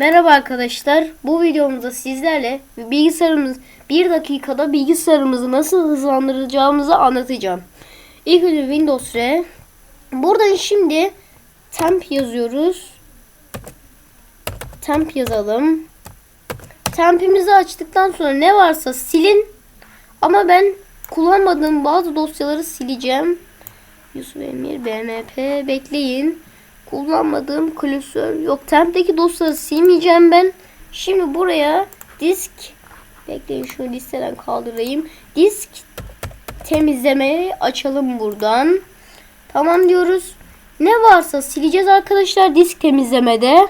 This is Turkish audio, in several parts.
Merhaba arkadaşlar. Bu videomuzda sizlerle bilgisayarımız bir dakikada bilgisayarımızı nasıl hızlandıracağımızı anlatacağım. İlk önce Windows R. Buradan şimdi temp yazıyoruz. Temp yazalım. Tempimizi açtıktan sonra ne varsa silin. Ama ben kullanmadığım bazı dosyaları sileceğim. Yusuf Emir, BMP bekleyin. Kullanmadığım klasör yok. Temp'teki dosyaları silmeyeceğim ben. Şimdi buraya disk bekleyin şu listeden kaldırayım. Disk temizlemeyi açalım buradan. Tamam diyoruz. Ne varsa sileceğiz arkadaşlar disk temizlemede.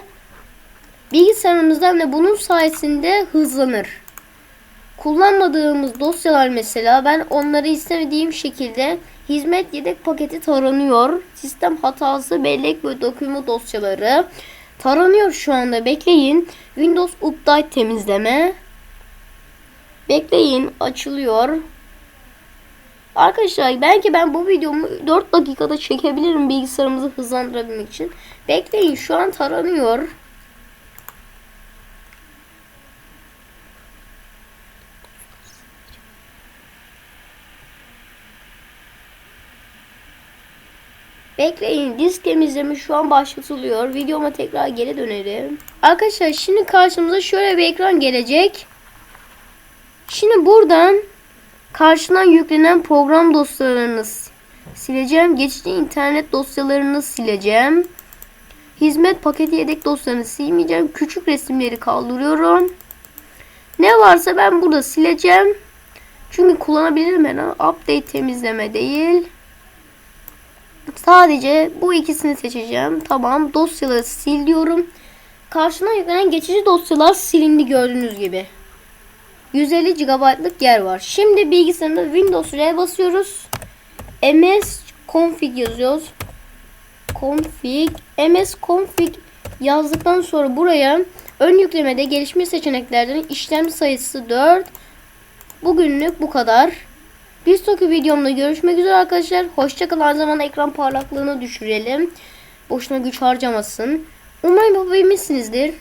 Bilgisayarımızdan da bunun sayesinde hızlanır. Kullanmadığımız dosyalar mesela ben onları istemediğim şekilde hizmet yedek paketi taranıyor. Sistem hatası bellek ve doküman dosyaları taranıyor şu anda. Bekleyin. Windows Update temizleme. Bekleyin açılıyor. Arkadaşlar belki ben bu videomu 4 dakikada çekebilirim bilgisayarımızı hızlandırabilmek için. Bekleyin şu an taranıyor. Bekleyin disk temizleme şu an başlatılıyor. Videoma tekrar geri dönelim. Arkadaşlar şimdi karşımıza şöyle bir ekran gelecek. Şimdi buradan karşıdan yüklenen program dosyalarını sileceğim. Geçici internet dosyalarını sileceğim. Hizmet paketi yedek dosyalarını silmeyeceğim. Küçük resimleri kaldırıyorum. Ne varsa ben burada sileceğim. Çünkü kullanabilirim ben. Update temizleme değil. Sadece bu ikisini seçeceğim. Tamam. Dosyaları sil diyorum. Karşına yüklenen geçici dosyalar silindi gördüğünüz gibi. 150 GB'lık yer var. Şimdi bilgisayarında Windows R basıyoruz. ms config yazıyoruz. Config ms config yazdıktan sonra buraya ön yüklemede gelişmiş seçeneklerden işlem sayısı 4. Bugünlük bu kadar. Bir sonraki videomda görüşmek üzere arkadaşlar. Hoşçakalın. Her zaman ekran parlaklığını düşürelim. Boşuna güç harcamasın. Umarım yapabilmişsinizdir.